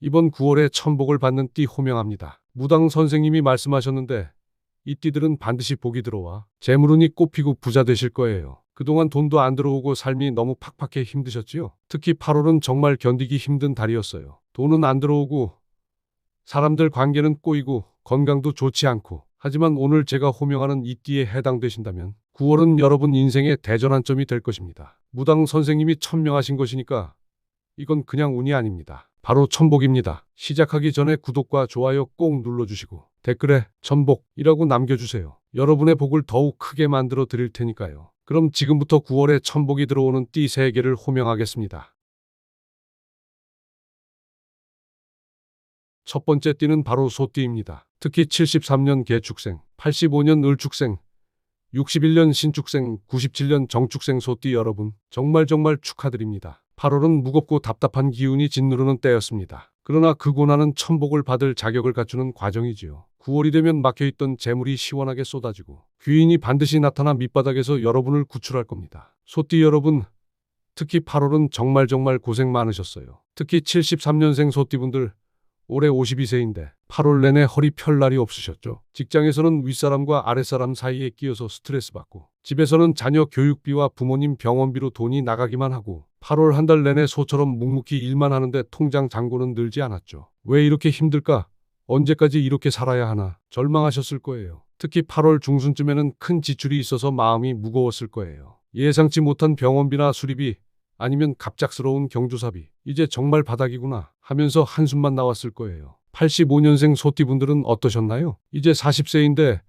이번 9월에 천복을 받는 띠 호명합니다. 무당 선생님이 말씀하셨는데 이 띠들은 반드시 복이 들어와 재물운이 꽃피고 부자 되실 거예요. 그동안 돈도 안 들어오고 삶이 너무 팍팍해 힘드셨지요? 특히 8월은 정말 견디기 힘든 달이었어요. 돈은 안 들어오고 사람들 관계는 꼬이고 건강도 좋지 않고 하지만 오늘 제가 호명하는 이 띠에 해당되신다면 9월은 여러분 인생의 대전환점이 될 것입니다. 무당 선생님이 천명하신 것이니까 이건 그냥 운이 아닙니다. 바로 천복입니다. 시작하기 전에 구독과 좋아요 꼭 눌러주시고 댓글에 천복이라고 남겨주세요. 여러분의 복을 더욱 크게 만들어 드릴 테니까요. 그럼 지금부터 9월에 천복이 들어오는 띠 3개를 호명하겠습니다. 첫 번째 띠는 바로 소띠입니다. 특히 73년 개축생, 85년 을축생, 61년 신축생, 97년 정축생 소띠 여러분, 정말 정말 축하드립니다. 8월은 무겁고 답답한 기운이 짓누르는 때였습니다. 그러나 그 고난은 천복을 받을 자격을 갖추는 과정이지요. 9월이 되면 막혀있던 재물이 시원하게 쏟아지고 귀인이 반드시 나타나 밑바닥에서 여러분을 구출할 겁니다. 소띠 여러분, 특히 8월은 정말 정말 고생 많으셨어요. 특히 73년생 소띠분들, 올해 52세인데 8월 내내 허리 펼 날이 없으셨죠. 직장에서는 윗사람과 아랫사람 사이에 끼어서 스트레스 받고 집에서는 자녀 교육비와 부모님 병원비로 돈이 나가기만 하고 8월 한 달 내내 소처럼 묵묵히 일만 하는데 통장 잔고는 늘지 않았죠. 왜 이렇게 힘들까? 언제까지 이렇게 살아야 하나? 절망하셨을 거예요. 특히 8월 중순쯤에는 큰 지출이 있어서 마음이 무거웠을 거예요. 예상치 못한 병원비나 수리비, 아니면 갑작스러운 경조사비, 이제 정말 바닥이구나 하면서 한숨만 나왔을 거예요. 85년생 소띠분들은 어떠셨나요? 이제 40세인데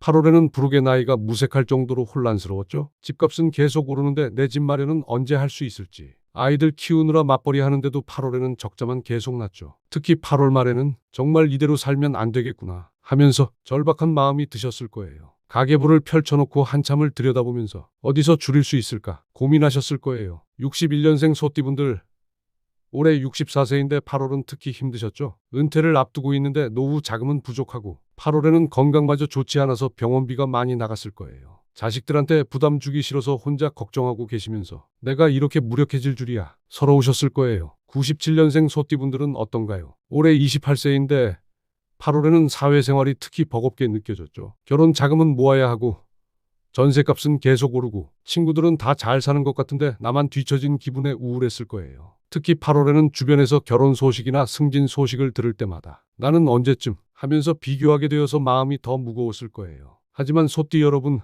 8월에는 부르게 나이가 무색할 정도로 혼란스러웠죠. 집값은 계속 오르는데 내 집 마련은 언제 할 수 있을지. 아이들 키우느라 맞벌이 하는데도 8월에는 적자만 계속 났죠. 특히 8월 말에는 정말 이대로 살면 안 되겠구나 하면서 절박한 마음이 드셨을 거예요. 가계부를 펼쳐놓고 한참을 들여다보면서 어디서 줄일 수 있을까 고민하셨을 거예요. 61년생 소띠분들 올해 64세인데 8월은 특히 힘드셨죠. 은퇴를 앞두고 있는데 노후 자금은 부족하고 8월에는 건강마저 좋지 않아서 병원비가 많이 나갔을 거예요. 자식들한테 부담 주기 싫어서 혼자 걱정하고 계시면서 내가 이렇게 무력해질 줄이야 서러우셨을 거예요. 97년생 소띠분들은 어떤가요? 올해 28세인데 8월에는 사회생활이 특히 버겁게 느껴졌죠. 결혼 자금은 모아야 하고 전세값은 계속 오르고 친구들은 다 잘 사는 것 같은데 나만 뒤처진 기분에 우울했을 거예요. 특히 8월에는 주변에서 결혼 소식이나 승진 소식을 들을 때마다 나는 언제쯤 하면서 비교하게 되어서 마음이 더 무거웠을 거예요. 하지만 소띠 여러분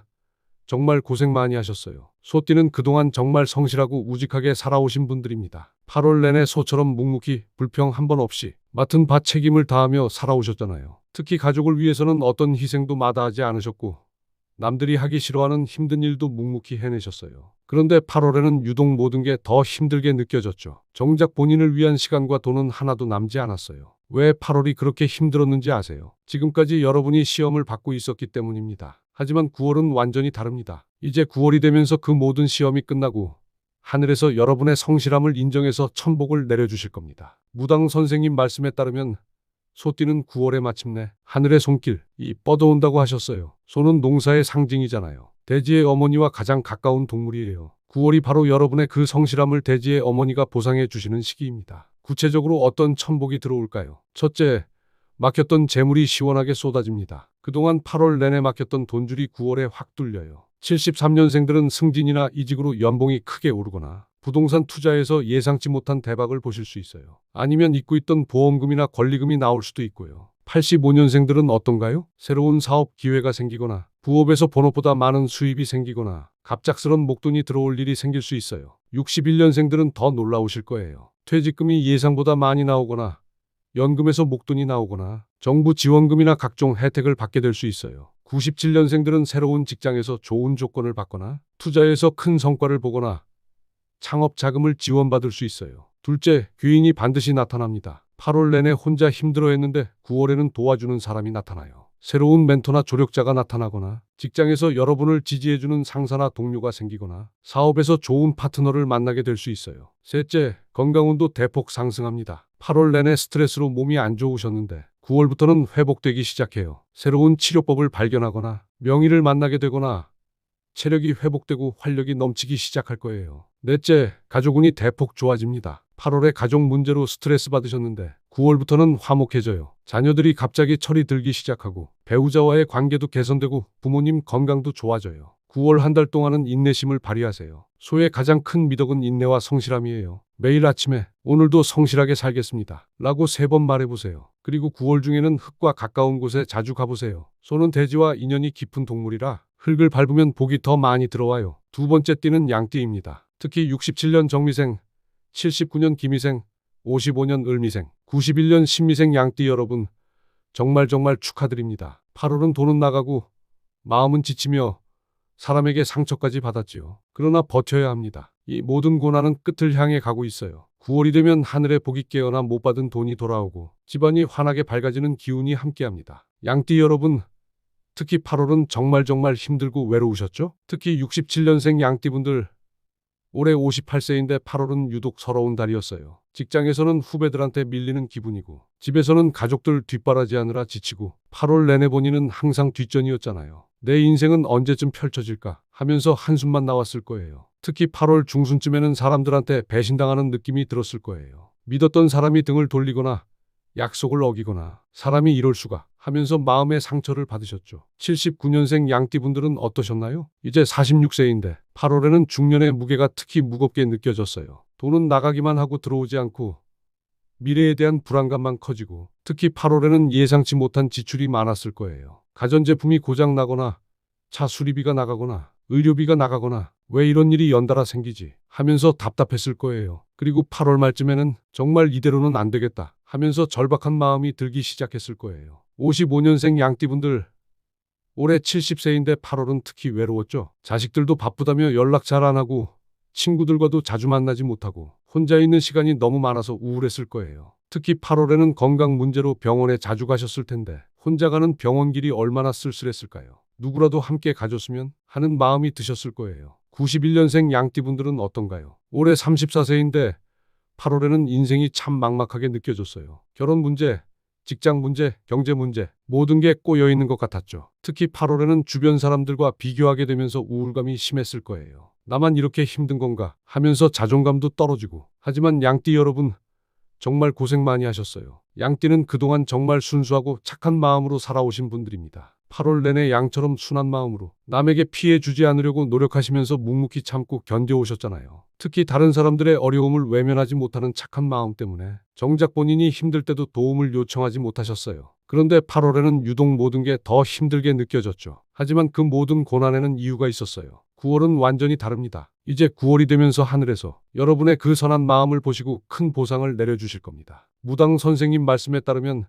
정말 고생 많이 하셨어요. 소띠는 그동안 정말 성실하고 우직하게 살아오신 분들입니다. 8월 내내 소처럼 묵묵히 불평 한 번 없이 맡은 바 책임을 다하며 살아오셨잖아요. 특히 가족을 위해서는 어떤 희생도 마다하지 않으셨고 남들이 하기 싫어하는 힘든 일도 묵묵히 해내셨어요. 그런데 8월에는 유독 모든 게 더 힘들게 느껴졌죠. 정작 본인을 위한 시간과 돈은 하나도 남지 않았어요. 왜 8월이 그렇게 힘들었는지 아세요? 지금까지 여러분이 시험을 받고 있었기 때문입니다. 하지만 9월은 완전히 다릅니다. 이제 9월이 되면서 그 모든 시험이 끝나고 하늘에서 여러분의 성실함을 인정해서 천복을 내려주실 겁니다. 무당 선생님 말씀에 따르면 소띠는 9월에 마침내 하늘의 손길 이 뻗어온다고 하셨어요. 소는 농사의 상징이잖아요. 대지의 어머니와 가장 가까운 동물이에요. 9월이 바로 여러분의 그 성실함을 대지의 어머니가 보상해 주시는 시기입니다. 구체적으로 어떤 천복이 들어올까요? 첫째, 막혔던 재물이 시원하게 쏟아집니다. 그동안 8월 내내 막혔던 돈줄이 9월에 확 뚫려요. 73년생들은 승진이나 이직으로 연봉이 크게 오르거나 부동산 투자에서 예상치 못한 대박을 보실 수 있어요. 아니면 잊고 있던 보험금이나 권리금이 나올 수도 있고요. 85년생들은 어떤가요? 새로운 사업 기회가 생기거나 부업에서 본업보다 많은 수입이 생기거나 갑작스런 목돈이 들어올 일이 생길 수 있어요. 61년생들은 더 놀라우실 거예요. 퇴직금이 예상보다 많이 나오거나 연금에서 목돈이 나오거나 정부 지원금이나 각종 혜택을 받게 될 수 있어요. 97년생들은 새로운 직장에서 좋은 조건을 받거나 투자에서 큰 성과를 보거나 창업 자금을 지원받을 수 있어요. 둘째, 귀인이 반드시 나타납니다. 8월 내내 혼자 힘들어했는데 9월에는 도와주는 사람이 나타나요. 새로운 멘토나 조력자가 나타나거나 직장에서 여러분을 지지해주는 상사나 동료가 생기거나 사업에서 좋은 파트너를 만나게 될 수 있어요. 셋째, 건강운도 대폭 상승합니다. 8월 내내 스트레스로 몸이 안 좋으셨는데 9월부터는 회복되기 시작해요. 새로운 치료법을 발견하거나 명의를 만나게 되거나 체력이 회복되고 활력이 넘치기 시작할 거예요. 넷째, 가족운이 대폭 좋아집니다. 8월에 가족 문제로 스트레스 받으셨는데 9월부터는 화목해져요. 자녀들이 갑자기 철이 들기 시작하고 배우자와의 관계도 개선되고 부모님 건강도 좋아져요. 9월 한 달 동안은 인내심을 발휘하세요. 소의 가장 큰 미덕은 인내와 성실함이에요. 매일 아침에 오늘도 성실하게 살겠습니다. 라고 세 번 말해보세요. 그리고 9월 중에는 흙과 가까운 곳에 자주 가보세요. 소는 돼지와 인연이 깊은 동물이라 흙을 밟으면 복이 더 많이 들어와요. 두 번째 띠는 양띠입니다. 특히 67년 정미생, 79년 기미생, 55년 을미생, 91년 신미생 양띠 여러분 정말 정말 축하드립니다. 8월은 돈은 나가고 마음은 지치며 사람에게 상처까지 받았지요. 그러나 버텨야 합니다. 이 모든 고난은 끝을 향해 가고 있어요. 9월이 되면 하늘의 복이 깨어나 못 받은 돈이 돌아오고 집안이 환하게 밝아지는 기운이 함께합니다. 양띠 여러분, 특히 8월은 정말 정말 힘들고 외로우셨죠? 특히 67년생 양띠분들 올해 58세인데 8월은 유독 서러운 달이었어요. 직장에서는 후배들한테 밀리는 기분이고 집에서는 가족들 뒷바라지하느라 지치고 8월 내내 본인은 항상 뒷전이었잖아요. 내 인생은 언제쯤 펼쳐질까 하면서 한숨만 나왔을 거예요. 특히 8월 중순쯤에는 사람들한테 배신당하는 느낌이 들었을 거예요. 믿었던 사람이 등을 돌리거나 약속을 어기거나 사람이 이럴 수가 하면서 마음의 상처를 받으셨죠. 79년생 양띠분들은 어떠셨나요? 이제 46세인데 8월에는 중년의 무게가 특히 무겁게 느껴졌어요. 돈은 나가기만 하고 들어오지 않고 미래에 대한 불안감만 커지고 특히 8월에는 예상치 못한 지출이 많았을 거예요. 가전제품이 고장 나거나 차 수리비가 나가거나 의료비가 나가거나 왜 이런 일이 연달아 생기지 하면서 답답했을 거예요. 그리고 8월 말쯤에는 정말 이대로는 안 되겠다 하면서 절박한 마음이 들기 시작했을 거예요. 55년생 양띠분들 올해 70세인데 8월은 특히 외로웠죠. 자식들도 바쁘다며 연락 잘 안 하고 친구들과도 자주 만나지 못하고 혼자 있는 시간이 너무 많아서 우울했을 거예요. 특히 8월에는 건강 문제로 병원에 자주 가셨을 텐데 혼자 가는 병원 길이 얼마나 쓸쓸했을까요? 누구라도 함께 가줬으면 하는 마음이 드셨을 거예요. 91년생 양띠분들은 어떤가요? 올해 34세인데 8월에는 인생이 참 막막하게 느껴졌어요. 결혼 문제, 직장 문제, 경제 문제, 모든 게 꼬여 있는 것 같았죠. 특히 8월에는 주변 사람들과 비교하게 되면서 우울감이 심했을 거예요. 나만 이렇게 힘든 건가 하면서 자존감도 떨어지고. 하지만 양띠 여러분, 정말 고생 많이 하셨어요. 양띠는 그동안 정말 순수하고 착한 마음으로 살아오신 분들입니다. 8월 내내 양처럼 순한 마음으로 남에게 피해 주지 않으려고 노력하시면서 묵묵히 참고 견뎌오셨잖아요. 특히 다른 사람들의 어려움을 외면하지 못하는 착한 마음 때문에 정작 본인이 힘들 때도 도움을 요청하지 못하셨어요. 그런데 8월에는 유독 모든 게 더 힘들게 느껴졌죠. 하지만 그 모든 고난에는 이유가 있었어요. 9월은 완전히 다릅니다. 이제 9월이 되면서 하늘에서 여러분의 그 선한 마음을 보시고 큰 보상을 내려주실 겁니다. 무당 선생님 말씀에 따르면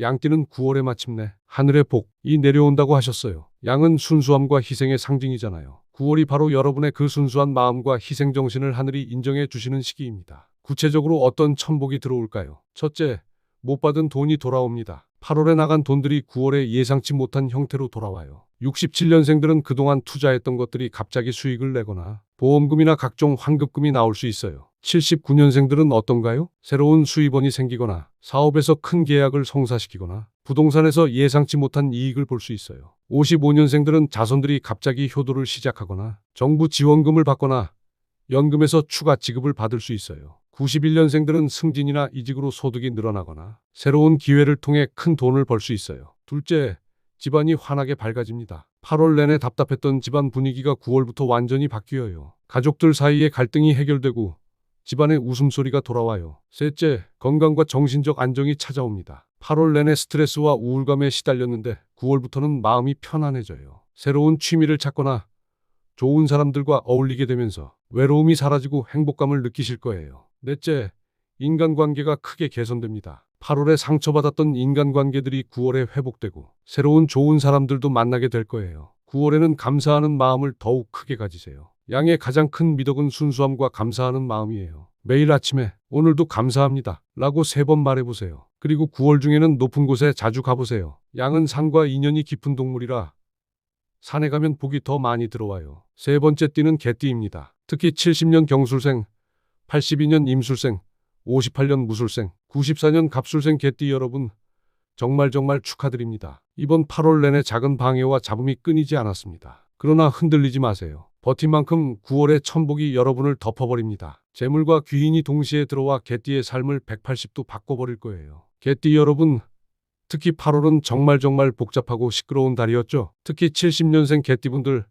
양띠는 9월에 마침내 하늘의 복이 내려온다고 하셨어요. 양은 순수함과 희생의 상징이잖아요. 9월이 바로 여러분의 그 순수한 마음과 희생 정신을 하늘이 인정해 주시는 시기입니다. 구체적으로 어떤 천복이 들어올까요? 첫째, 못 받은 돈이 돌아옵니다. 8월에 나간 돈들이 9월에 예상치 못한 형태로 돌아와요. 67년생들은 그동안 투자했던 것들이 갑자기 수익을 내거나 보험금이나 각종 환급금이 나올 수 있어요. 79년생들은 어떤가요? 새로운 수입원이 생기거나 사업에서 큰 계약을 성사시키거나 부동산에서 예상치 못한 이익을 볼 수 있어요. 55년생들은 자손들이 갑자기 효도를 시작하거나 정부 지원금을 받거나 연금에서 추가 지급을 받을 수 있어요. 91년생들은 승진이나 이직으로 소득이 늘어나거나 새로운 기회를 통해 큰 돈을 벌 수 있어요. 둘째, 집안이 환하게 밝아집니다. 8월 내내 답답했던 집안 분위기가 9월부터 완전히 바뀌어요. 가족들 사이의 갈등이 해결되고 집안의 웃음소리가 돌아와요. 셋째, 건강과 정신적 안정이 찾아옵니다. 8월 내내 스트레스와 우울감에 시달렸는데 9월부터는 마음이 편안해져요. 새로운 취미를 찾거나 좋은 사람들과 어울리게 되면서 외로움이 사라지고 행복감을 느끼실 거예요. 넷째, 인간관계가 크게 개선됩니다. 8월에 상처받았던 인간관계들이 9월에 회복되고 새로운 좋은 사람들도 만나게 될 거예요. 9월에는 감사하는 마음을 더욱 크게 가지세요. 양의 가장 큰 미덕은 순수함과 감사하는 마음이에요. 매일 아침에 오늘도 감사합니다. 라고 세 번 말해보세요. 그리고 9월 중에는 높은 곳에 자주 가보세요. 양은 산과 인연이 깊은 동물이라 산에 가면 복이 더 많이 들어와요. 세 번째 띠는 개띠입니다. 특히 70년 경술생, 82년 임술생, 58년 무술생, 94년 갑술생 개띠 여러분 정말 정말 축하드립니다. 이번 8월 내내 작은 방해와 잡음이 끊이지 않았습니다. 그러나 흔들리지 마세요. 버틴 만큼 9월의 천복이 여러분을 덮어버립니다. 재물과 귀인이 동시에 들어와 개띠의 삶을 180도 바꿔버릴 거예요. 개띠 여러분, 특히 8월은 정말 정말 복잡하고 시끄러운 달이었죠. 특히 70년생 개띠분들,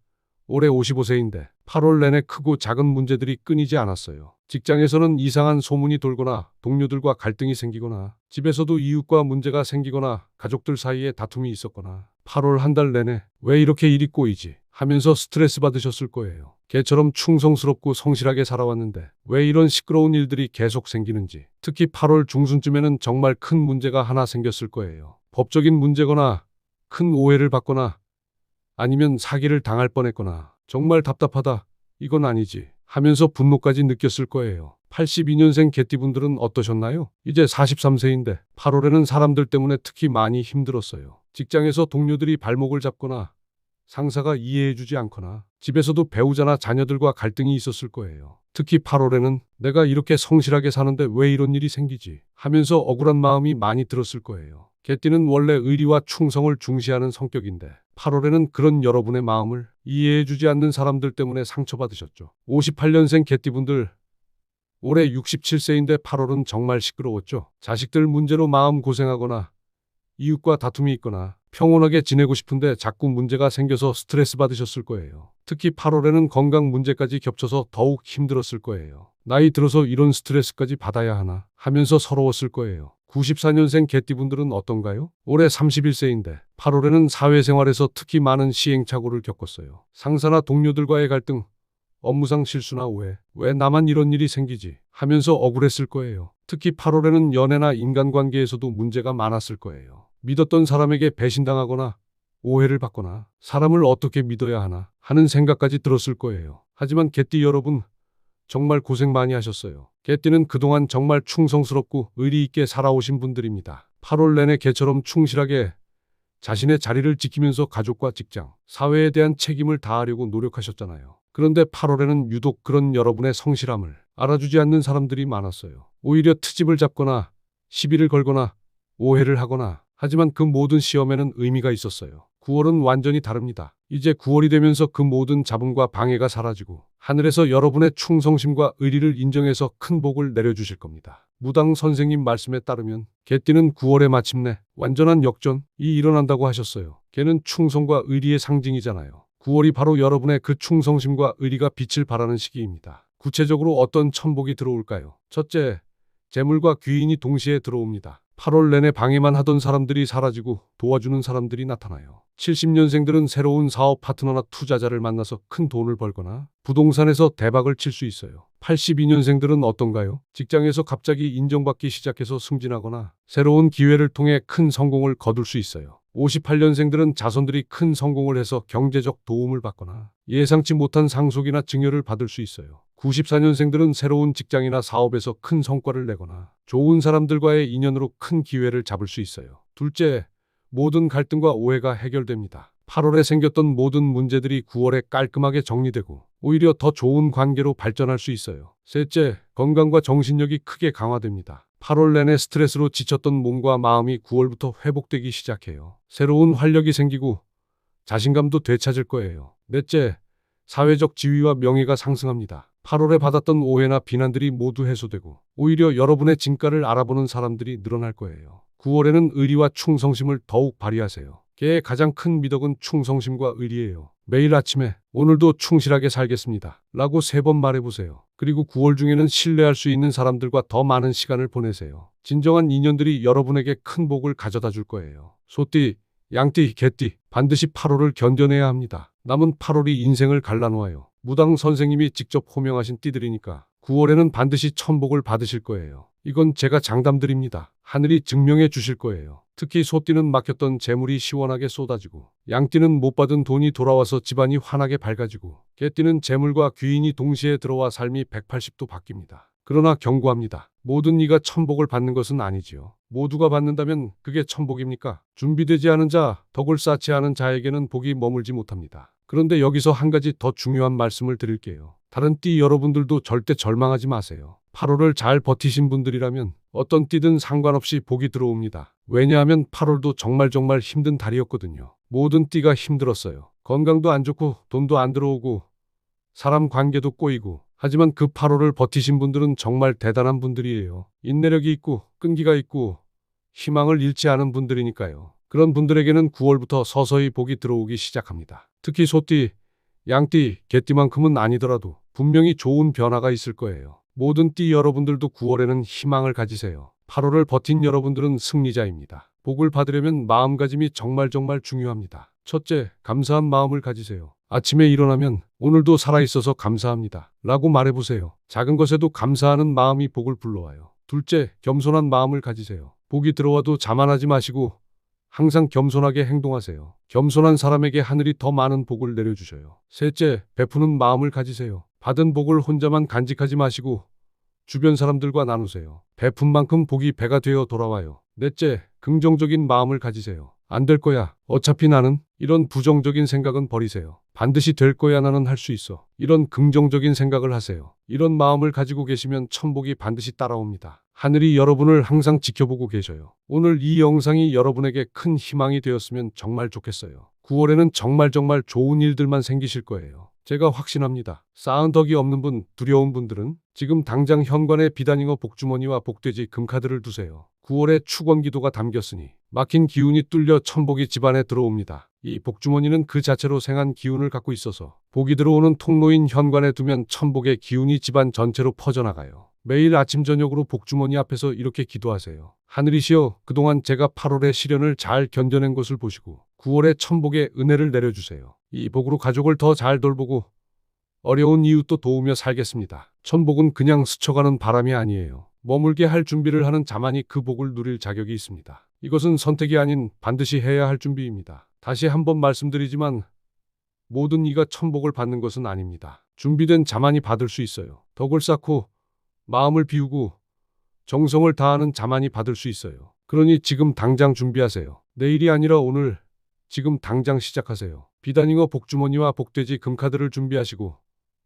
올해 55세인데 8월 내내 크고 작은 문제들이 끊이지 않았어요. 직장에서는 이상한 소문이 돌거나 동료들과 갈등이 생기거나 집에서도 이웃과 문제가 생기거나 가족들 사이에 다툼이 있었거나 8월 한 달 내내 왜 이렇게 일이 꼬이지 하면서 스트레스 받으셨을 거예요. 개처럼 충성스럽고 성실하게 살아왔는데 왜 이런 시끄러운 일들이 계속 생기는지 특히 8월 중순쯤에는 정말 큰 문제가 하나 생겼을 거예요. 법적인 문제거나 큰 오해를 받거나 아니면 사기를 당할 뻔했거나 정말 답답하다. 이건 아니지. 하면서 분노까지 느꼈을 거예요. 82년생 개띠분들은 어떠셨나요? 이제 43세인데 8월에는 사람들 때문에 특히 많이 힘들었어요. 직장에서 동료들이 발목을 잡거나 상사가 이해해주지 않거나 집에서도 배우자나 자녀들과 갈등이 있었을 거예요. 특히 8월에는 내가 이렇게 성실하게 사는데 왜 이런 일이 생기지 하면서 억울한 마음이 많이 들었을 거예요. 개띠는 원래 의리와 충성을 중시하는 성격인데 8월에는 그런 여러분의 마음을 이해해주지 않는 사람들 때문에 상처받으셨죠. 58년생 개띠분들 올해 67세인데 8월은 정말 시끄러웠죠. 자식들 문제로 마음 고생하거나 이웃과 다툼이 있거나 평온하게 지내고 싶은데 자꾸 문제가 생겨서 스트레스 받으셨을 거예요. 특히 8월에는 건강 문제까지 겹쳐서 더욱 힘들었을 거예요. 나이 들어서 이런 스트레스까지 받아야 하나 하면서 서러웠을 거예요. 94년생 개띠분들은 어떤가요? 올해 31세인데 8월에는 사회생활에서 특히 많은 시행착오를 겪었어요. 상사나 동료들과의 갈등, 업무상 실수나 오해, 왜 나만 이런 일이 생기지 하면서 억울했을 거예요. 특히 8월에는 연애나 인간관계에서도 문제가 많았을 거예요. 믿었던 사람에게 배신당하거나 오해를 받거나 사람을 어떻게 믿어야 하나 하는 생각까지 들었을 거예요. 하지만 개띠 여러분, 정말 고생 많이 하셨어요. 개띠는 그동안 정말 충성스럽고 의리 있게 살아오신 분들입니다. 8월 내내 개처럼 충실하게 자신의 자리를 지키면서 가족과 직장, 사회에 대한 책임을 다하려고 노력하셨잖아요. 그런데 8월에는 유독 그런 여러분의 성실함을 알아주지 않는 사람들이 많았어요. 오히려 트집을 잡거나 시비를 걸거나 오해를 하거나 하지만 그 모든 시험에는 의미가 있었어요. 9월은 완전히 다릅니다. 이제 9월이 되면서 그 모든 잡음과 방해가 사라지고 하늘에서 여러분의 충성심과 의리를 인정해서 큰 복을 내려주실 겁니다. 무당 선생님 말씀에 따르면 개띠는 9월에 마침내 완전한 역전이 일어난다고 하셨어요. 개는 충성과 의리의 상징이잖아요. 9월이 바로 여러분의 그 충성심과 의리가 빛을 발하는 시기입니다. 구체적으로 어떤 천복이 들어올까요? 첫째, 재물과 귀인이 동시에 들어옵니다. 8월 내내 방해만 하던 사람들이 사라지고 도와주는 사람들이 나타나요. 70년생들은 새로운 사업 파트너나 투자자를 만나서 큰 돈을 벌거나 부동산에서 대박을 칠 수 있어요. 82년생들은 어떤가요? 직장에서 갑자기 인정받기 시작해서 승진하거나 새로운 기회를 통해 큰 성공을 거둘 수 있어요. 58년생들은 자손들이 큰 성공을 해서 경제적 도움을 받거나 예상치 못한 상속이나 증여를 받을 수 있어요. 94년생들은 새로운 직장이나 사업에서 큰 성과를 내거나 좋은 사람들과의 인연으로 큰 기회를 잡을 수 있어요. 둘째, 모든 갈등과 오해가 해결됩니다. 8월에 생겼던 모든 문제들이 9월에 깔끔하게 정리되고 오히려 더 좋은 관계로 발전할 수 있어요. 셋째, 건강과 정신력이 크게 강화됩니다. 8월 내내 스트레스로 지쳤던 몸과 마음이 9월부터 회복되기 시작해요. 새로운 활력이 생기고 자신감도 되찾을 거예요. 넷째, 사회적 지위와 명예가 상승합니다. 8월에 받았던 오해나 비난들이 모두 해소되고 오히려 여러분의 진가를 알아보는 사람들이 늘어날 거예요. 9월에는 의리와 충성심을 더욱 발휘하세요. 개의 가장 큰 미덕은 충성심과 의리예요. 매일 아침에 오늘도 충실하게 살겠습니다. 라고 세 번 말해보세요. 그리고 9월 중에는 신뢰할 수 있는 사람들과 더 많은 시간을 보내세요. 진정한 인연들이 여러분에게 큰 복을 가져다 줄 거예요. 소띠, 양띠, 개띠 반드시 8월을 견뎌내야 합니다. 남은 8월이 인생을 갈라놓아요. 무당 선생님이 직접 호명하신 띠들이니까 9월에는 반드시 천복을 받으실 거예요. 이건 제가 장담드립니다. 하늘이 증명해 주실 거예요. 특히 소띠는 막혔던 재물이 시원하게 쏟아지고 양띠는 못 받은 돈이 돌아와서 집안이 환하게 밝아지고 개띠는 재물과 귀인이 동시에 들어와 삶이 180도 바뀝니다. 그러나 경고합니다. 모든 이가 천복을 받는 것은 아니지요. 모두가 받는다면 그게 천복입니까? 준비되지 않은 자, 덕을 쌓지 않은 자에게는 복이 머물지 못합니다. 그런데 여기서 한 가지 더 중요한 말씀을 드릴게요. 다른 띠 여러분들도 절대 절망하지 마세요. 8월을 잘 버티신 분들이라면 어떤 띠든 상관없이 복이 들어옵니다. 왜냐하면 8월도 정말 정말 힘든 달이었거든요. 모든 띠가 힘들었어요. 건강도 안 좋고 돈도 안 들어오고 사람 관계도 꼬이고 하지만 그 8월을 버티신 분들은 정말 대단한 분들이에요. 인내력이 있고 끈기가 있고 희망을 잃지 않은 분들이니까요. 그런 분들에게는 9월부터 서서히 복이 들어오기 시작합니다. 특히 소띠, 양띠, 개띠만큼은 아니더라도 분명히 좋은 변화가 있을 거예요. 모든 띠 여러분들도 9월에는 희망을 가지세요. 8월을 버틴 여러분들은 승리자입니다. 복을 받으려면 마음가짐이 정말 정말 중요합니다. 첫째, 감사한 마음을 가지세요. 아침에 일어나면 오늘도 살아있어서 감사합니다. 라고 말해보세요. 작은 것에도 감사하는 마음이 복을 불러와요. 둘째, 겸손한 마음을 가지세요. 복이 들어와도 자만하지 마시고 항상 겸손하게 행동하세요. 겸손한 사람에게 하늘이 더 많은 복을 내려주셔요. 셋째, 베푸는 마음을 가지세요. 받은 복을 혼자만 간직하지 마시고 주변 사람들과 나누세요. 베푼 만큼 복이 배가 되어 돌아와요. 넷째, 긍정적인 마음을 가지세요. 안 될 거야. 어차피 나는 이런 부정적인 생각은 버리세요. 반드시 될 거야 나는 할 수 있어. 이런 긍정적인 생각을 하세요. 이런 마음을 가지고 계시면 천복이 반드시 따라옵니다. 하늘이 여러분을 항상 지켜보고 계셔요. 오늘 이 영상이 여러분에게 큰 희망이 되었으면 정말 좋겠어요. 9월에는 정말 정말 좋은 일들만 생기실 거예요. 제가 확신합니다. 쌓은 덕이 없는 분, 두려운 분들은 지금 당장 현관에 비단잉어 복주머니와 복돼지 금카드를 두세요. 9월에 축원 기도가 담겼으니 막힌 기운이 뚫려 천복이 집안에 들어옵니다. 이 복주머니는 그 자체로 생한 기운을 갖고 있어서 복이 들어오는 통로인 현관에 두면 천복의 기운이 집안 전체로 퍼져나가요. 매일 아침 저녁으로 복주머니 앞에서 이렇게 기도하세요. 하늘이시여 그동안 제가 8월의 시련을 잘 견뎌낸 것을 보시고 9월에 천복의 은혜를 내려주세요. 이 복으로 가족을 더 잘 돌보고 어려운 이웃도 도우며 살겠습니다. 천복은 그냥 스쳐가는 바람이 아니에요. 머물게 할 준비를 하는 자만이 그 복을 누릴 자격이 있습니다. 이것은 선택이 아닌 반드시 해야 할 준비입니다. 다시 한번 말씀드리지만 모든 이가 천복을 받는 것은 아닙니다. 준비된 자만이 받을 수 있어요. 덕을 쌓고 마음을 비우고 정성을 다하는 자만이 받을 수 있어요. 그러니 지금 당장 준비하세요. 내일이 아니라 오늘 지금 당장 시작하세요. 비단잉어 복주머니와 복돼지 금카드를 준비하시고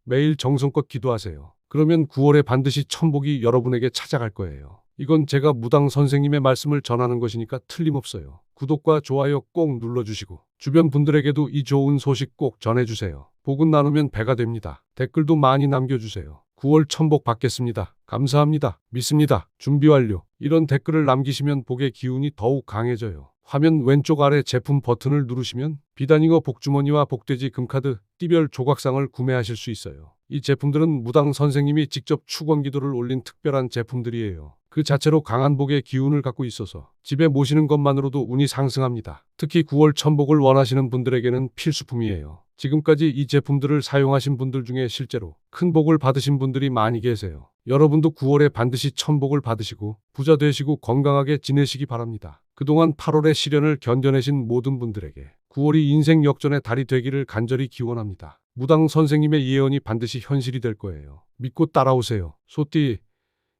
매일 정성껏 기도하세요. 그러면 9월에 반드시 천복이 여러분에게 찾아갈 거예요. 이건 제가 무당 선생님의 말씀을 전하는 것이니까 틀림없어요. 구독과 좋아요 꼭 눌러주시고 주변 분들에게도 이 좋은 소식 꼭 전해주세요. 복은 나누면 배가 됩니다. 댓글도 많이 남겨주세요. 9월 천복 받겠습니다. 감사합니다. 믿습니다. 준비 완료. 이런 댓글을 남기시면 복의 기운이 더욱 강해져요. 화면 왼쪽 아래 제품 버튼을 누르시면 비단잉어 복주머니와 복돼지 금카드 띠별 조각상을 구매하실 수 있어요. 이 제품들은 무당 선생님이 직접 축원 기도를 올린 특별한 제품들이에요. 그 자체로 강한 복의 기운을 갖고 있어서 집에 모시는 것만으로도 운이 상승합니다. 특히 9월 천복을 원하시는 분들에게는 필수품이에요. 지금까지 이 제품들을 사용하신 분들 중에 실제로 큰 복을 받으신 분들이 많이 계세요. 여러분도 9월에 반드시 천복을 받으시고 부자 되시고 건강하게 지내시기 바랍니다. 그동안 8월의 시련을 견뎌내신 모든 분들에게 9월이 인생 역전의 달이 되기를 간절히 기원합니다. 무당 선생님의 예언이 반드시 현실이 될 거예요. 믿고 따라오세요. 소띠,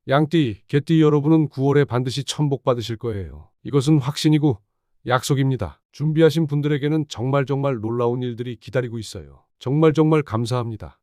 양띠, 개띠 여러분은 9월에 반드시 천복 받으실 거예요. 이것은 확신이고 약속입니다. 준비하신 분들에게는 정말 정말 놀라운 일들이 기다리고 있어요. 정말 정말 감사합니다.